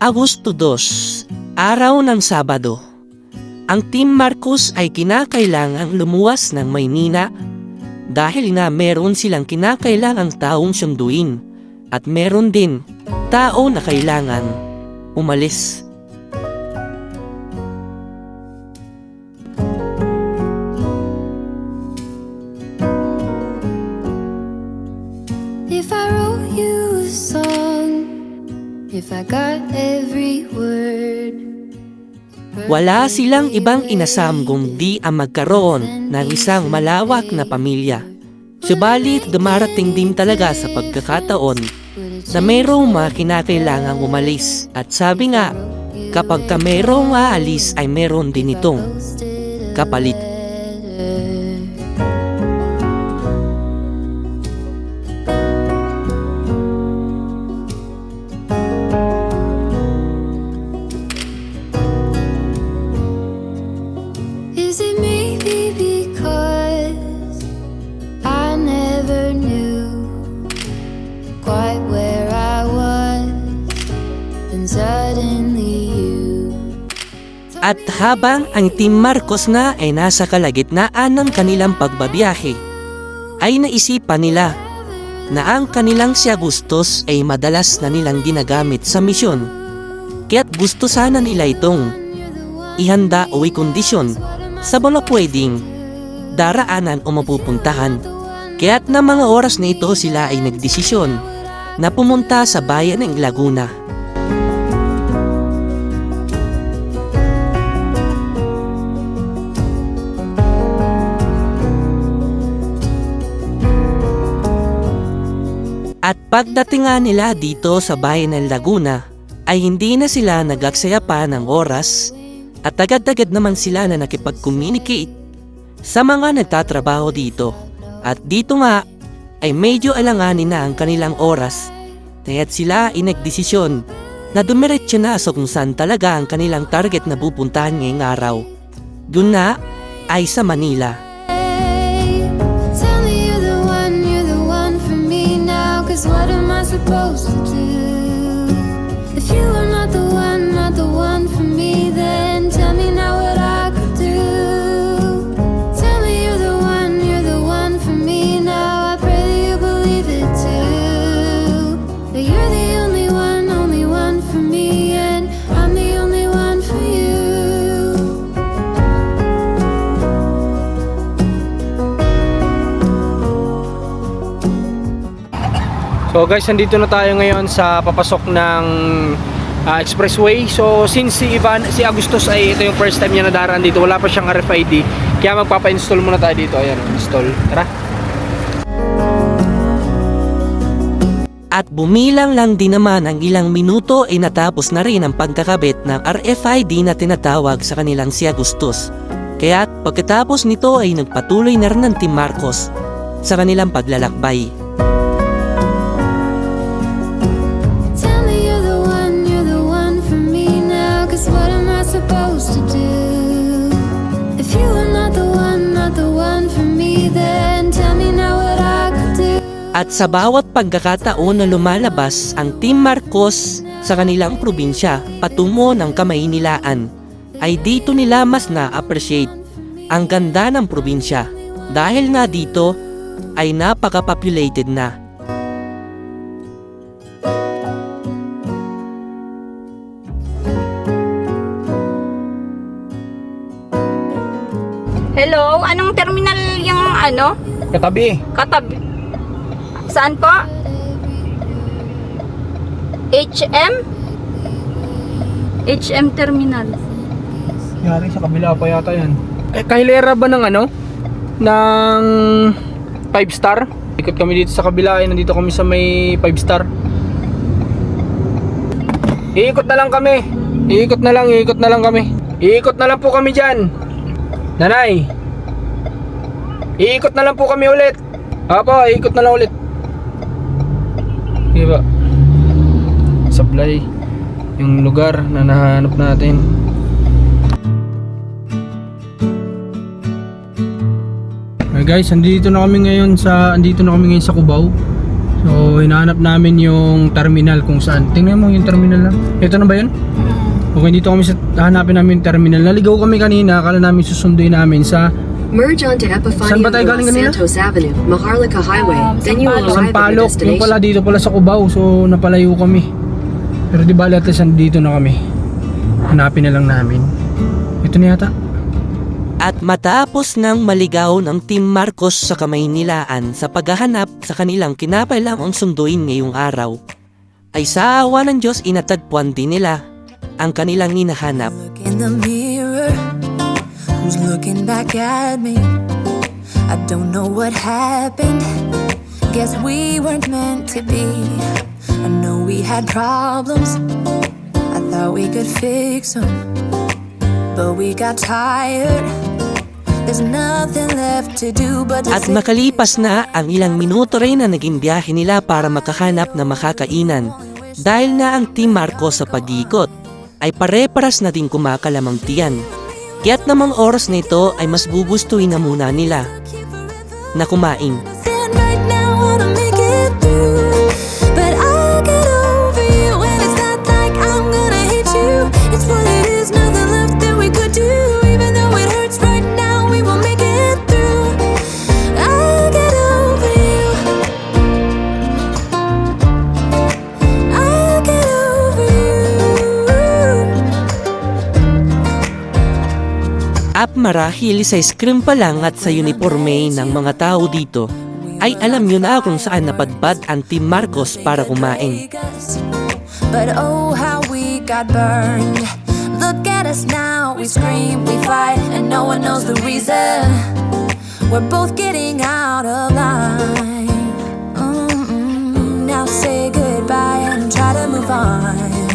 Agosto 2, araw ng Sabado. Ang Team Marcos ay kinakailangang lumuwas ng Maynila dahil nga meron silang kinakailangang taong sunduin at meron din tao na kailangan umalis. Wala silang ibang inasam kundi ang magkaroon ng isang malawak na pamilya. Subalit dumarating din talaga sa pagkakataon na mayroong mga kinakailangang umalis. At sabi nga, kapag ka mayroong aalis ay meron din itong kapalit. At habang ang Team Marcos na ay nasa kalagitnaan ng kanilang pagbabiyahe, ay naisipan nila na ang kanilang si Agustos ay madalas na nilang ginagamit sa misyon. Kaya't gusto sana nila itong ihanda o ikondisyon sa mga pwedeng daraanan o mapupuntahan. Kaya't na mga oras na ito sila ay nagdesisyon na pumunta sa bayan ng Laguna. Pagdating nga nila dito sa bayan ng Laguna, ay hindi na sila nagaksaya pa ng oras at agad-agad naman sila na nakipag-communicate sa mga nagtatrabaho dito. At dito nga ay medyo alanganin na ang kanilang oras kaya't sila ay nagdesisyon na dumiretso na sa kung saan talaga ang kanilang target na pupuntahan ngayong araw. Doon na ay sa Manila. Supposed to do? So guys, nandito na tayo ngayon sa papasok ng ah, expressway. So since si Ivan, si Agustus ay ito yung first time niya nadaraan dito, wala pa siyang RFID. Kaya magpapa-install muna tayo dito. Ayan, install. Tara. At bumilang lang din naman ang ilang minuto ay natapos na rin ang pagkakabit ng RFID na tinatawag sa kanilang si Agustus. Kaya pagkatapos nito ay nagpatuloy na rin ng Team Marcos sa kanilang paglalakbay. At sa bawat pagkakataon na lumalabas ang Team Marcos sa kanilang probinsya patungo ng Kamaynilaan, ay dito nila mas na-appreciate ang ganda ng probinsya dahil nga dito ay napaka-populated na. Hello, anong terminal yung ano? Katabi. Katabi. Saan po? HM? HM terminal. Yari sa kabila pa yata yan. Eh, kahilera ba ng ano? Ng 5 star? Ikot kami dito sa kabila. Eh, nandito kami sa may 5 star. Iikot na lang kami. Iikot na lang, iikot na lang kami. Iikot na lang po kami dyan. Nanay. Iikot na lang po kami ulit. Apo, iikot na lang ulit. Diba? Sablay. Yung lugar na nahanap natin. Okay guys, andito na kami ngayon sa andito na kami ngayon sa Cubao. So, hinahanap namin yung terminal kung saan. Tingnan mo yung terminal lang. Ito na ba yun? Okay, dito kami sa hanapin namin yung terminal. Naligaw kami kanina, akala namin susunduin namin sa Merge onto Saan Epifanio ba tayo Los galing kanina? Santos Avenue, Maharlika Highway. Um, then you will arrive at your Sampaloc. Yung destination. pala dito pala sa Cubao. So, napalayo kami. Pero di bali at least dito na kami. Hanapin na lang namin. Ito na yata. At matapos ng maligaw ng Team Marcos sa Kamaynilaan sa paghahanap sa kanilang kinapailangang sunduin ngayong araw, ay sa awa ng Diyos inatagpuan din nila ang kanilang hinahanap. Look in the mirror, who's looking back at me? I don't know what happened. Guess we weren't meant to be. I know we had problems. I thought we could fix them, but we got tired. There's nothing left to do but to At makalipas na ang ilang minuto rin na naging biyahe nila para makahanap na makakainan. Dahil na ang Team Marcos sa pag-iikot, ay pare-paras na din kumakalamang tiyan. Kaya't namang oras na ito ay mas gugustuhin na muna nila na kumain. Marahil sa screen pa lang at sa uniforme ng mga tao dito, ay alam nyo na kung saan napadpad ang Team Marcos para kumain. But oh, how we got burned. Look at us now, we scream, we fight, and no one knows the reason. We're both getting out of line. Mm-mm. Now say goodbye and try to move on.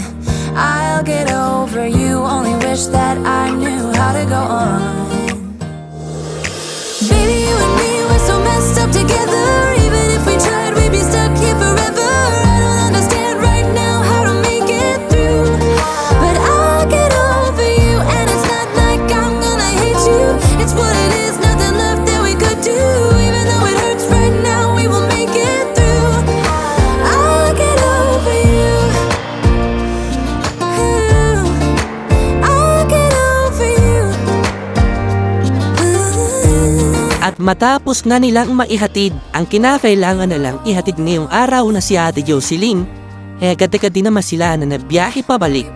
I'll get over you, only wish that I knew how to go on. Baby, you and me, we're so messed up together. Matapos na nilang maihatid ang kinakailangan na lang ihatid ngayong araw na si Ate Jocelyn, eh agad-agad din naman sila na nabiyahe pabalik.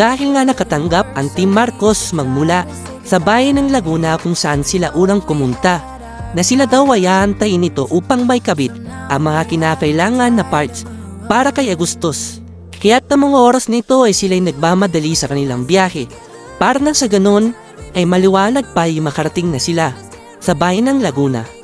Dahil nga nakatanggap ang Team Marcos magmula sa bayan ng Laguna kung saan sila unang kumunta na sila daw ay aantayin nito upang may kabit ang mga kinakailangan na parts para kay Agustos. Kaya't ng mga oras nito ay sila'y nagmamadali sa kanilang biyahe. Para nang sa ganun ay maliwanag pa yung makarating na sila sa bayan ng Laguna.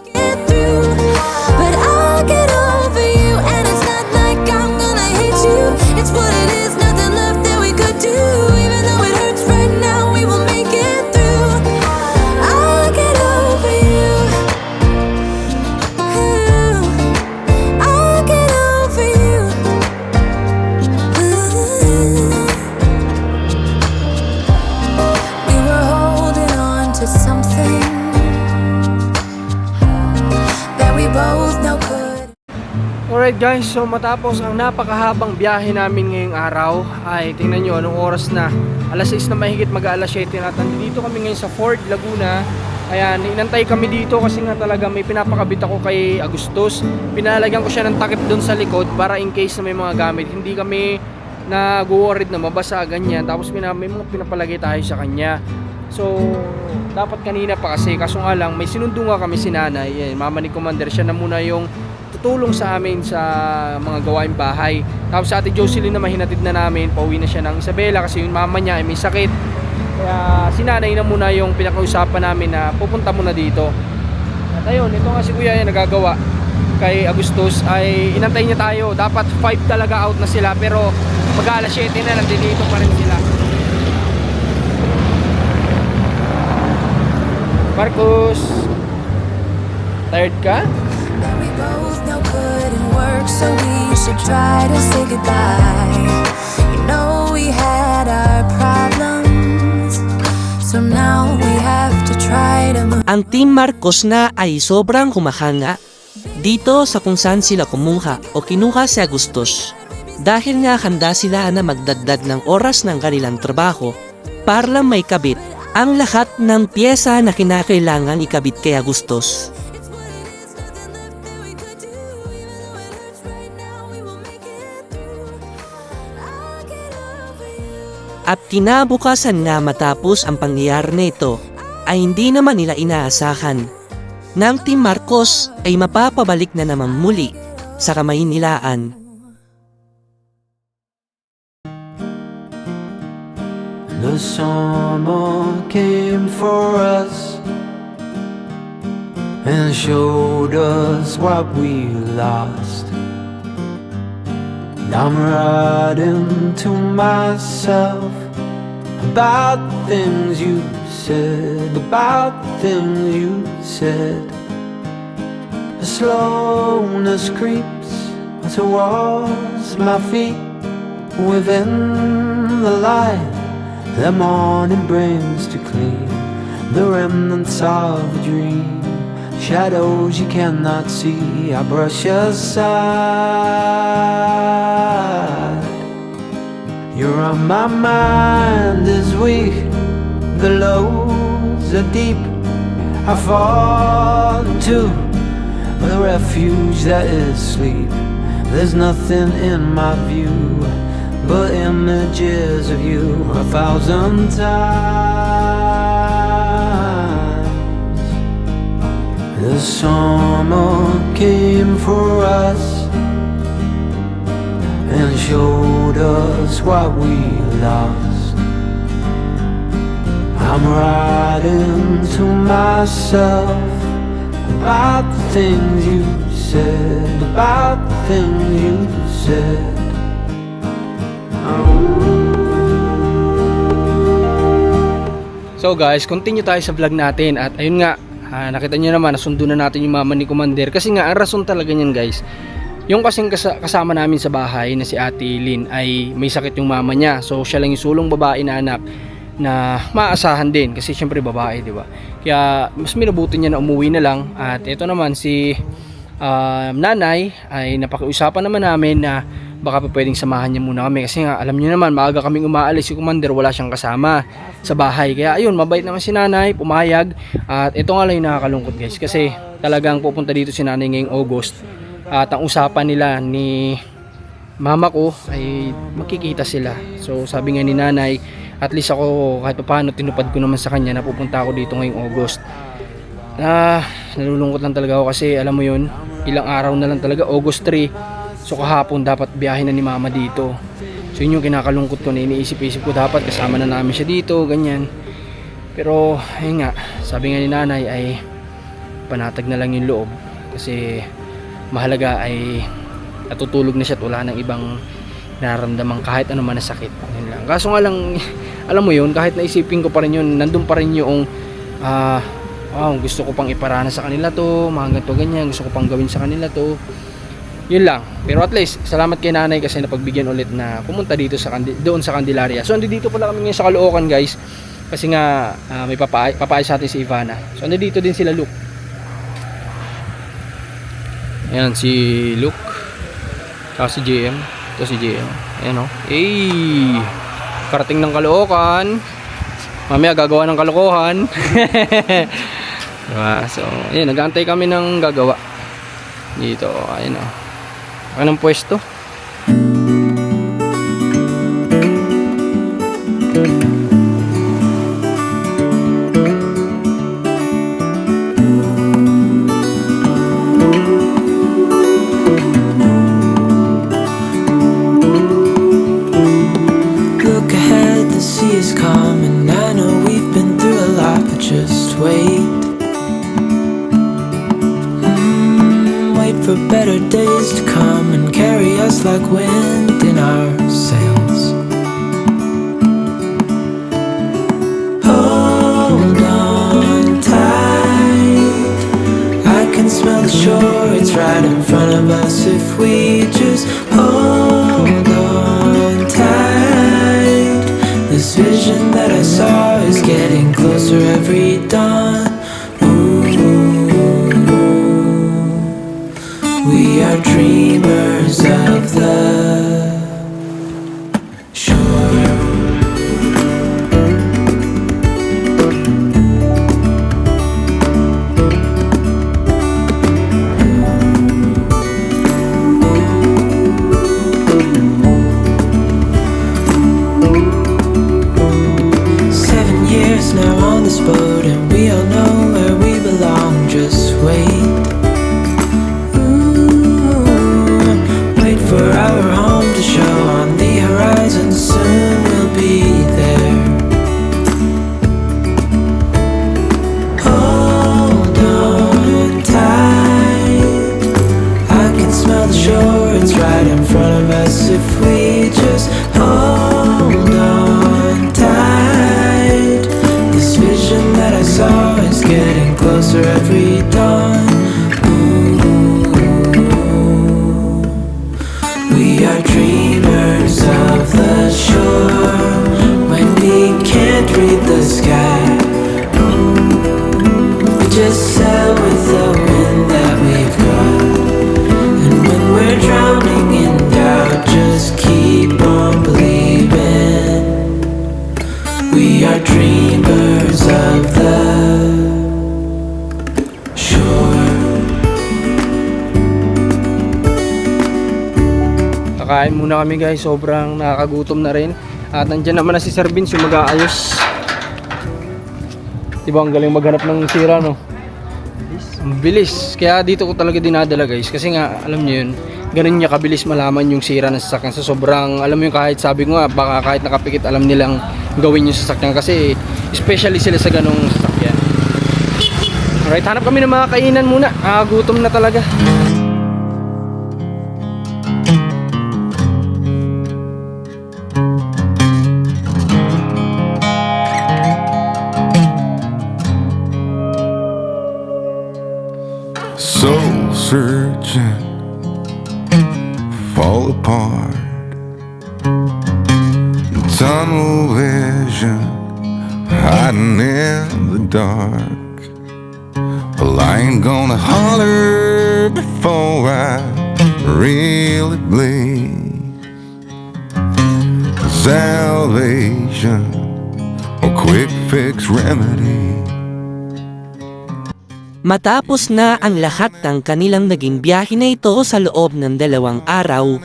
Alright guys, so matapos ang napakahabang biyahe namin ngayong araw ay tingnan nyo anong oras na? Alas 6 na mahigit mag alas 7 na at nandito kami ngayon sa Fort Laguna. Ayan, inantay kami dito kasi nga talaga may pinapakabit ako kay Agustos. Pinalagyan ko siya ng takip doon sa likod para in case na may mga gamit. Hindi kami nag-worried na mabasa ganyan. Tapos pina, may mga pinapalagay tayo sa kanya. So, dapat kanina pa kasi. Kaso nga lang may sinundo nga kami si nanay. Eh, Mama ni Commander siya na muna yung tutulong sa amin sa mga gawain bahay. Tapos sa ate Jocelyn naman hinatid na namin, pauwi na siya ng Isabela kasi yung mama niya ay may sakit. Kaya si nanay na muna yung pinakausapan namin na pupunta muna dito. At ayun, ito nga si kuya yung nagagawa kay Agustus ay inantay niya tayo. Dapat 5 talaga out na sila pero mag alas 7 na nandito pa rin sila. Marcos, tired ka? So we should try to say goodbye. You know we had our problems, so now we have to try to move. Ang Marcos na ay sobrang kumahanga. dito sa kung saan sila kumuha o kinuha si Agustos. Dahil nga handa sila na magdagdag ng oras ng kanilang trabaho para may kabit ang lahat ng pyesa na kinakailangan ikabit kay Agustos. At kinabukasan nga matapos ang pangyayari na ito ay hindi naman nila inaasahan nang Team Marcos ay mapapabalik na naman muli sa kamay nilaan. The summer came for us and showed us what we lost. I'm writing to myself about things you said, about things you said. The slowness creeps towards my feet within the light the morning brings to clean the remnants of a dream. Shadows you cannot see, I brush aside. You're on my mind is weak, the lows are deep. I fall into the refuge that is sleep. There's nothing in my view but images of you a thousand times. The summer came for us and showed us what we lost. I'm writing to myself about the things you said, about the things you said. So guys, continue tayo sa vlog natin at ayun nga, ah, nakita nyo naman, nasundo na natin yung mama ni Commander kasi nga, ang rason talaga niyan guys, yung kasing kasa- kasama namin sa bahay na si Ate Lynn ay may sakit yung mama niya. So siya lang yung sulong babae na anak na maasahan din kasi syempre babae, di ba? Kaya mas minabuti niya na umuwi na lang. At ito naman si ah, nanay ay napakiusapan naman namin na baka pa pwedeng samahan niya muna kami. Kasi nga alam niyo naman maaga kaming umaalis si Commander wala siyang kasama sa bahay. Kaya ayun mabait naman si nanay pumayag. At ito nga lang yung nakakalungkot guys. Kasi talagang pupunta dito si nanay ngayong August at ang usapan nila ni mama ko ay makikita sila. So sabi nga ni nanay at least ako kahit paano tinupad ko naman sa kanya na pupunta ako dito ngayong August. Na nalulungkot lang talaga ako kasi alam mo yun ilang araw na lang talaga August 3 so kahapon dapat biyahe na ni mama dito. So yun yung kinakalungkot ko na iniisip-isip ko dapat kasama na namin siya dito ganyan. Pero ayun nga sabi nga ni nanay ay panatag na lang yung loob. Kasi mahalaga ay natutulog na siya at wala ng ibang nararamdaman kahit ano man na sakit. Yun lang. kaso nga lang alam mo yun kahit naisipin ko pa rin yun nandun pa rin yung ah wow, gusto ko pang iparana sa kanila to mga ganito ganyan gusto ko pang gawin sa kanila to. Yun lang. Pero at least salamat kay nanay kasi napagbigyan ulit na pumunta dito sa doon sa Candelaria. So andito pala kami ngayon sa Caloocan guys. Kasi nga ah, may papaay, papaay sa atin si Ivana. So andito din sila Luke ayan si Luke. Saka si JM ito si JM ayan o eh karating ng Caloocan mamaya gagawa ng kalokohan. Diba? so ayan nag-aantay kami ng gagawa. Dito ayun o anong pwesto if we just hold on tight. This vision that I saw is getting closer every dawn. Kakain muna kami guys, sobrang nakakagutom na rin. At nandyan naman na si Sir Vince yung mag-aayos. Diba ang galing maghanap ng sira no? Ang bilis. Kaya dito ko talaga dinadala guys. Kasi nga, alam niyo yun, ganun niya kabilis malaman yung sira ng sasakyan. So sobrang, alam mo yung kahit sabi ko nga, baka kahit nakapikit, alam nilang gawin yung sasakyan. Kasi especially sila sa ganung sasakyan. Alright, hanap kami ng mga kainan muna. Ah, gutom na talaga. Matapos na ang lahat ng kanilang naging biyahe na ito sa loob ng dalawang araw,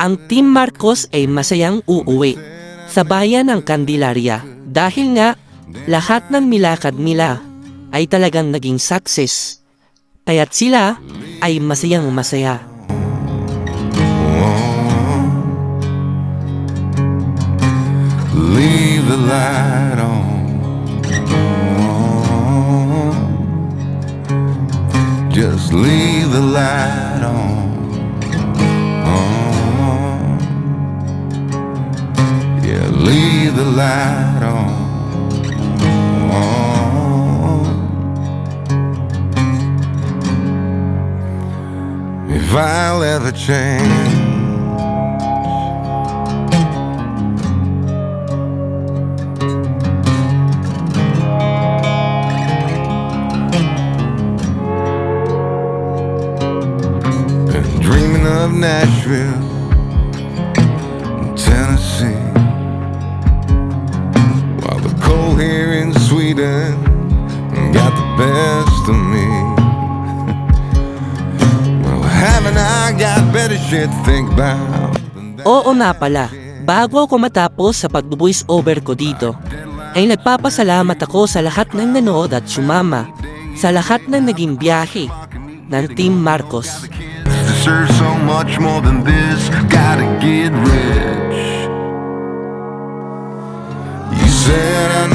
ang Team Marcos ay masayang uuwi sa bayan ng Candelaria dahil nga lahat ng nilakad nila ay talagang naging success. Kaya't sila ay masayang masaya. Leave the light on. Just leave the light on. Uh-huh. Yeah, leave the light on. Uh-huh. If I'll ever change. Here in Sweden got the best of me. well, haven't I got better shit to think about? Oo nga pala, bago ako matapos sa pag-voice over ko dito, ay nagpapasalamat ako sa lahat ng nanood at sumama sa lahat ng naging biyahe ng Team Marcos. deserve so much more than this. Gotta get rich. You said I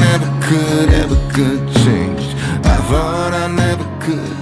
could ever could change. I thought I never could.